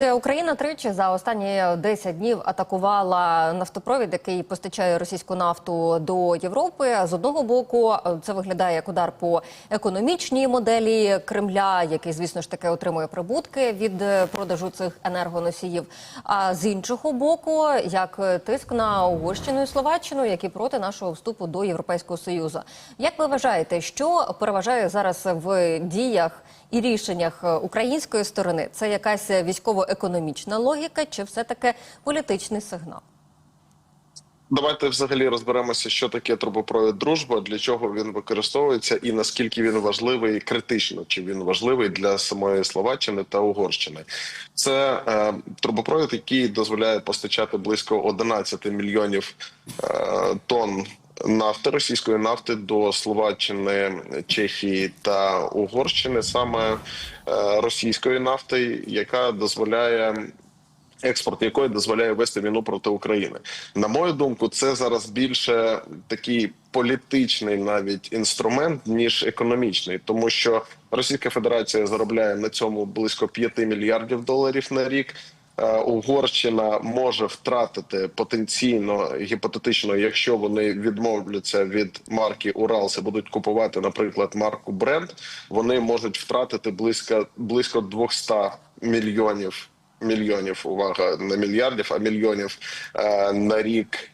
Україна тричі за останні 10 днів атакувала нафтопровід, який постачає російську нафту до Європи. З одного боку, це виглядає як удар по економічній моделі Кремля, який, звісно ж таки, отримує прибутки від е, продажу цих енергоносіїв. А з іншого боку, як тиск на Угорщину і Словаччину, які проти нашого вступу до Європейського союзу. Як ви вважаєте, що переважає зараз в діях? і рішеннях е, української сторони це якась військово-економічна логіка, чи все таки політичний сигнал? Давайте взагалі розберемося, що таке трубопровід дружба, для чого він використовується, і наскільки він важливий критично, чи він важливий для самої Словаччини та Угорщини. Це е, трубопровід, який дозволяє постачати близько 11 мільйонів е, тонн нафти російської нафти до Словаччини, Чехії та Угорщини, саме е, російської нафти, яка дозволяє. Експорт якої дозволяє вести війну проти України, на мою думку, це зараз більше такий політичний навіть інструмент ніж економічний, тому що Російська Федерація заробляє на цьому близько 5 мільярдів доларів на рік. Е, Угорщина може втратити потенційно гіпотетично, якщо вони відмовляться від марки Уралс і будуть купувати, наприклад, марку Бренд, вони можуть втратити близько близько 200 мільйонів мільйонів. Увага не мільярдів, а мільйонів е, на рік.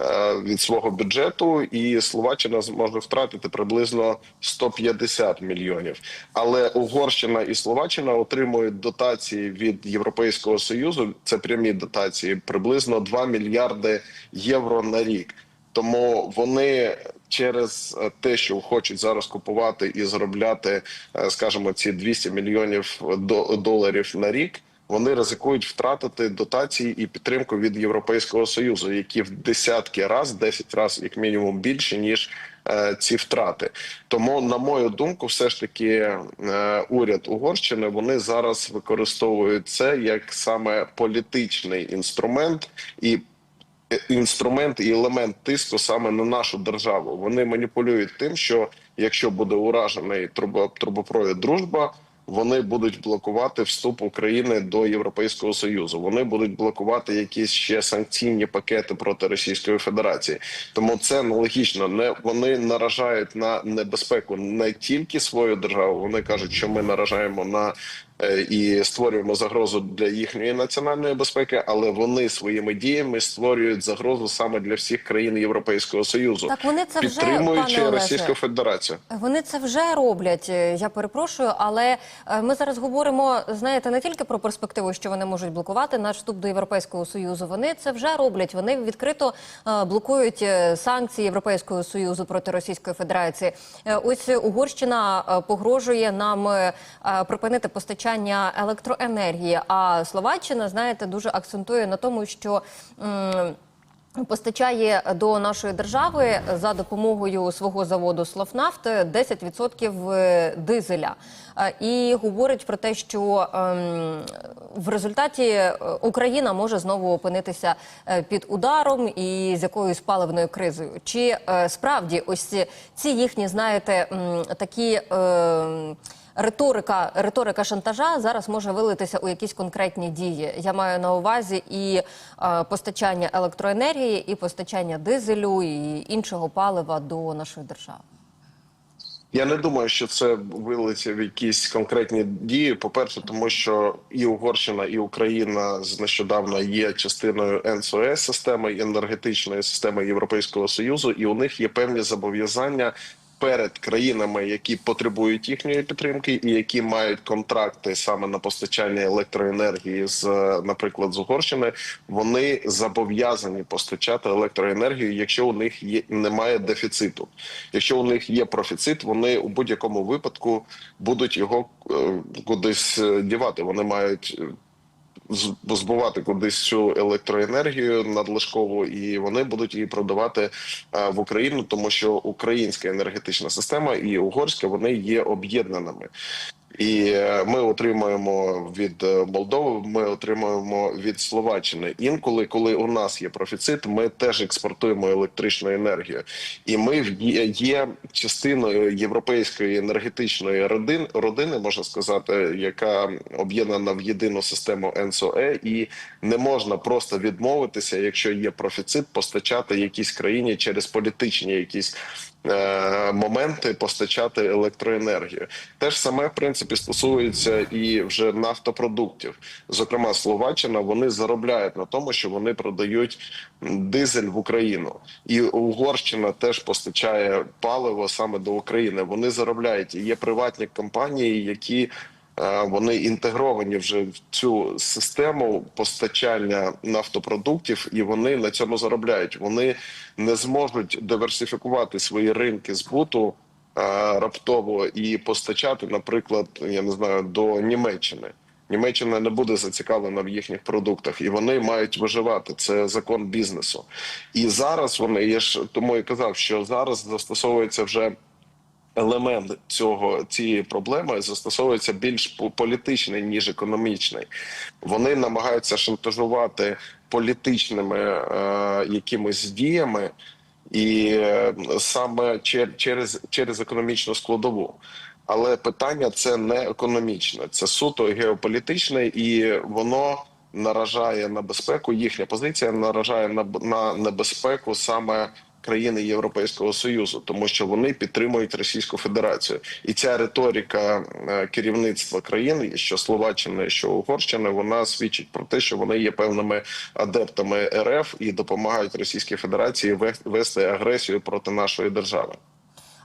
Е, Від свого бюджету і Словаччина зможе втратити приблизно 150 мільйонів. Але Угорщина і Словаччина отримують дотації від Європейського союзу. Це прямі дотації, приблизно 2 мільярди євро на рік. Тому вони через е, те, що хочуть зараз купувати і заробляти, е, скажімо, ці 200 мільйонів до- доларів на рік. Вони ризикують втратити дотації і підтримку від Європейського союзу, які в десятки раз, 10 разів як мінімум більше ніж е, ці втрати. Тому, на мою думку, все ж таки е, уряд Угорщини вони зараз використовують це як саме політичний інструмент і інструмент і елемент тиску саме на нашу державу. Вони маніпулюють тим, що якщо буде уражений трубо- трубопровід дружба. Вони будуть блокувати вступ України до Європейського союзу. Вони будуть блокувати якісь ще санкційні пакети проти Російської Федерації. Тому це нелогічно. Не вони наражають на небезпеку не тільки свою державу. Вони кажуть, що ми наражаємо на і створюємо загрозу для їхньої національної безпеки, але вони своїми діями створюють загрозу саме для всіх країн Європейського союзу, Так вони це вже, підтримуючи пане Олеже, Російську Федерацію. Вони це вже роблять. е, Я перепрошую, але е, ми зараз говоримо, знаєте, не тільки про перспективу, що вони можуть блокувати наш вступ до Європейського союзу. Вони це вже роблять. Вони відкрито е, блокують е, санкції Європейського союзу проти Російської Федерації. Е, Ось Угорщина е, погрожує нам е, е, припинити постачання електроенергії. А Словаччина, знаєте, дуже акцентує на тому, що. Постачає до нашої держави за допомогою свого заводу Словнафт 10% дизеля Е, і говорить про те, що ем, в результаті е, Україна може знову опинитися е, під ударом і з якоюсь паливною кризою. Чи е, справді ось ці- ці їхні, знаєте, такі. Риторика, риторика шантажа зараз може вилитися у якісь конкретні дії. Я маю на увазі і е, постачання електроенергії, і постачання дизелю, і іншого палива до нашої держави. Я не думаю, що це вилиться в якісь конкретні дії. По перше, тому що і Угорщина, і Україна нещодавно є частиною НСОС системи енергетичної системи Європейського союзу, і у них є певні зобов'язання. Перед країнами, які потребують їхньої підтримки, і які мають контракти саме на постачання електроенергії з, е, наприклад, з Угорщини, вони зобов'язані постачати електроенергію, якщо у них є немає дефіциту. Якщо у них є профіцит, вони у будь-якому випадку будуть його е, кудись е, дівати. Вони мають. Збувати кудись цю електроенергію надлишкову, і вони будуть її продавати е, в Україну, тому що українська енергетична система і угорська вони є об'єднаними. І е, ми отримуємо від е, Молдови, ми отримуємо від Словаччини. Інколи, коли у нас є профіцит, ми теж експортуємо електричну енергію, і ми є- частиною європейської енергетичної родини, можна сказати, яка об'єднана в єдину систему НСОЕ, і не можна просто відмовитися, якщо є профіцит, постачати якійсь країні через політичні якісь. Е, Моменти постачати електроенергію те ж саме в принципі стосується і вже нафтопродуктів. Зокрема, Словаччина вони заробляють на тому, що вони продають дизель в Україну, і Угорщина теж постачає паливо саме до України. Вони заробляють і є приватні компанії, які вони інтегровані вже в цю систему постачання нафтопродуктів, і вони на цьому заробляють. Вони не зможуть диверсифікувати свої ринки збуту е, раптово і постачати, наприклад, я не знаю, до Німеччини. Німеччина не буде зацікавлена в їхніх продуктах, і вони мають виживати. Це закон бізнесу. І зараз вони я ж тому і казав, що зараз застосовується вже елемент цього цієї проблеми застосовується більш по- політичний ніж економічний. Вони намагаються шантажувати політичними е, якимись діями. І е, саме чер- через, через економічну складову. Але питання це не економічне, це суто геополітичне, і воно наражає на безпеку. Їхня позиція наражає на, на небезпеку саме країни Європейського союзу, тому що вони підтримують Російську Федерацію, і ця риторика е, керівництва країн, що Словаччини, що Угорщини, вона свідчить про те, що вони є певними адептами РФ і допомагають Російській Федерації ве- вести агресію проти нашої держави.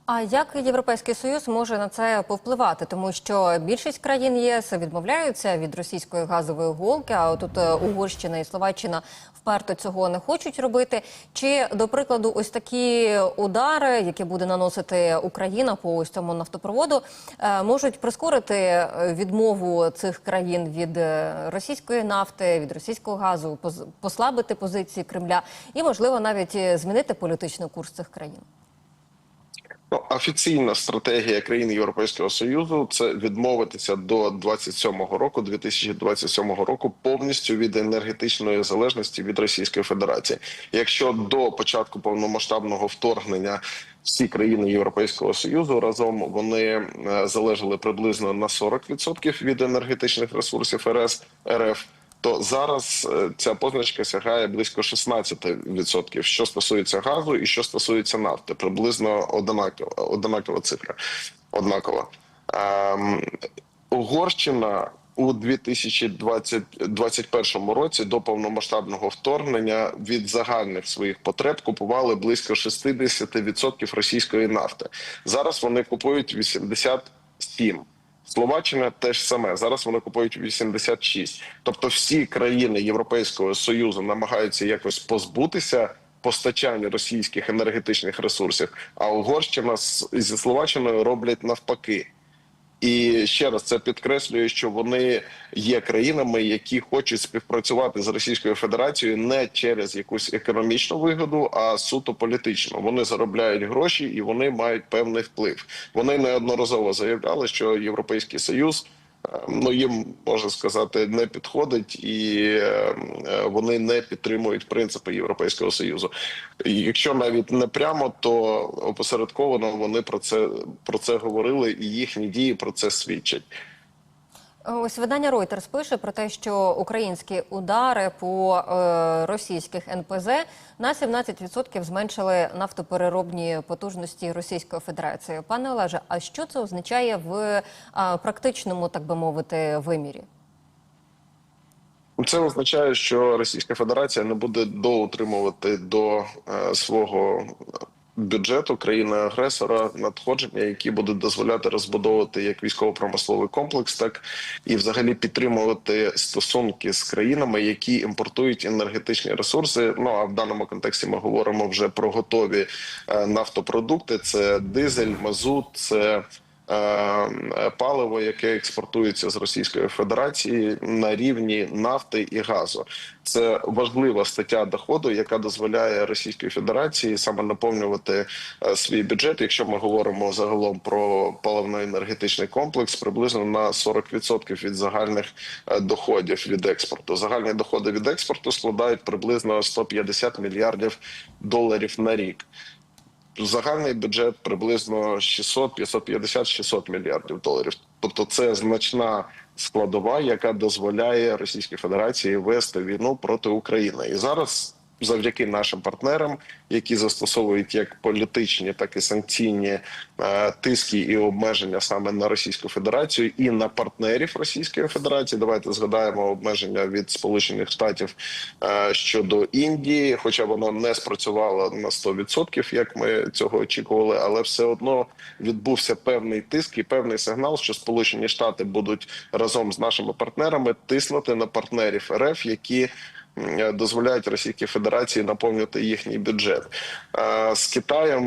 А як Європейський Союз може на це повпливати? Тому що більшість країн ЄС відмовляються від російської газової голки, а отут е, Угорщина і Словаччина вперто цього не хочуть робити. Чи до прикладу, ось такі удари, які буде наносити Україна по ось цьому нафтопроводу, е, можуть прискорити е, відмову цих країн від російської нафти, від російського газу, послабити позиції Кремля і можливо навіть змінити політичний курс цих країн? Ну, офіційна стратегія країн Європейського союзу це відмовитися до 27-го року, 2027 року, повністю від енергетичної залежності від Російської Федерації. Якщо до початку повномасштабного вторгнення всі країни Європейського союзу разом вони е, залежали приблизно на 40% від енергетичних ресурсів РС РФ то зараз е, ця позначка сягає близько 16%, що стосується газу і що стосується нафти, приблизно одинакова, одинакова цифра. Однакова. Ем, Угорщина у 2021 році до повномасштабного вторгнення від загальних своїх потреб купували близько 60% російської нафти. Зараз вони купують 87%. Словаччина теж саме зараз вони купують 86. Тобто, всі країни Європейського союзу намагаються якось позбутися постачання російських енергетичних ресурсів. А Угорщина зі Словаччиною роблять навпаки. І ще раз це підкреслює, що вони є країнами, які хочуть співпрацювати з Російською Федерацією не через якусь економічну вигоду, а суто політичну. Вони заробляють гроші і вони мають певний вплив. Вони неодноразово заявляли, що Європейський Союз. Ну їм можна сказати не підходить, і е, е, вони не підтримують принципи Європейського союзу. І Якщо навіть не прямо, то опосередковано вони про це про це говорили, і їхні дії про це свідчать. Ось видання Reuters пише про те, що українські удари по е, російських НПЗ на 17% зменшили нафтопереробні потужності Російської Федерації. Пане Олеже, а що це означає в е, практичному, так би мовити, вимірі? Це означає, що Російська Федерація не буде доутримувати до е, свого бюджету країни-агресора надходження, які будуть дозволяти розбудовувати як військово-промисловий комплекс, так і взагалі підтримувати стосунки з країнами, які імпортують енергетичні ресурси. Ну а в даному контексті ми говоримо вже про готові е, нафтопродукти: це дизель, мазут, це паливо, яке експортується з Російської Федерації на рівні нафти і газу. Це важлива стаття доходу, яка дозволяє Російській Федерації саме наповнювати е, свій бюджет. Якщо ми говоримо загалом про паливно-енергетичний комплекс, приблизно на 40% від загальних е, доходів від експорту. Загальні доходи від експорту складають приблизно 150 мільярдів доларів на рік. Загальний бюджет приблизно 600, 550, 600 мільярдів доларів. Тобто, це значна складова, яка дозволяє Російській Федерації вести війну проти України. І зараз, завдяки нашим партнерам, які застосовують як політичні, так і санкційні е, тиски і обмеження саме на Російську Федерацію і на партнерів Російської Федерації. Давайте згадаємо обмеження від Сполучених Штатів е, щодо Індії, хоча воно не спрацювало на 100%, як ми цього очікували, але все одно відбувся певний тиск і певний сигнал, що Сполучені Штати будуть разом з нашими партнерами тиснути на партнерів РФ, які дозволяють Російській Федерації наповнювати їхній бюджет. Е, З Китаєм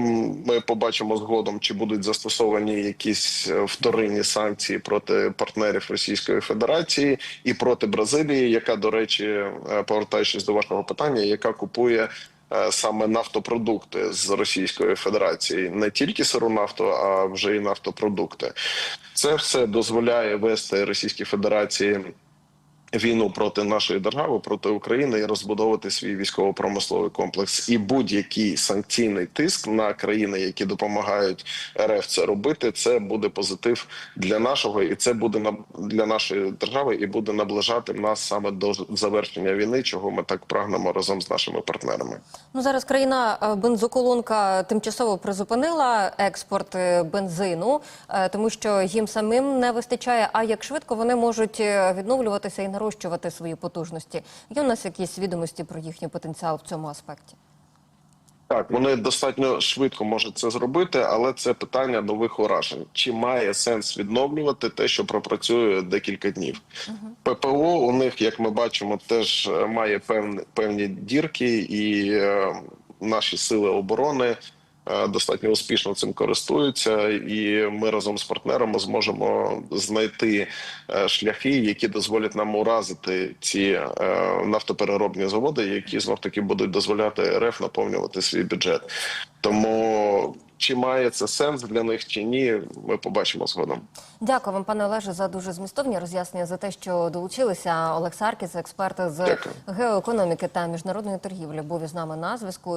ми побачимо згодом, чи будуть застосовані якісь е, вторинні санкції проти партнерів Російської Федерації і проти Бразилії, яка, до речі, е, повертаючись до вашого питання, яка купує. е, Саме нафтопродукти з Російської Федерації не тільки сиру нафту, а вже і нафтопродукти. Це все дозволяє вести Російській Федерації війну проти нашої держави, проти України і розбудовувати свій військово-промисловий комплекс. І будь-який санкційний тиск на країни, які допомагають РФ це робити, це буде позитив для нашого, і це буде на для нашої держави, і буде наближати нас саме до завершення війни, чого ми так прагнемо разом з нашими партнерами. Ну зараз країна е, бензоколонка тимчасово призупинила експорт е, бензину, е, тому що їм самим не вистачає. А як швидко вони можуть відновлюватися і нарощувати свої потужності? Є у нас якісь відомості про їхній потенціал в цьому аспекті? Так, вони достатньо швидко можуть це зробити, але це питання нових уражень. Чи має сенс відновлювати те, що пропрацює декілька днів? ППО у них, як ми бачимо, теж е, має певні певні дірки, і е, наші сили оборони достатньо успішно цим користуються. І ми разом з партнерами зможемо знайти е, шляхи, які дозволять нам уразити ці е, нафтопереробні заводи, які знов таки будуть дозволяти РФ наповнювати свій бюджет. Тому чи має це сенс для них чи ні, ми побачимо згодом. Дякую вам, пане Олеже, за дуже змістовні роз'яснення за те, що долучилися. Олег Саркіс, експерт з Дякую. геоекономіки та міжнародної торгівлі, був із нами на зв'язку.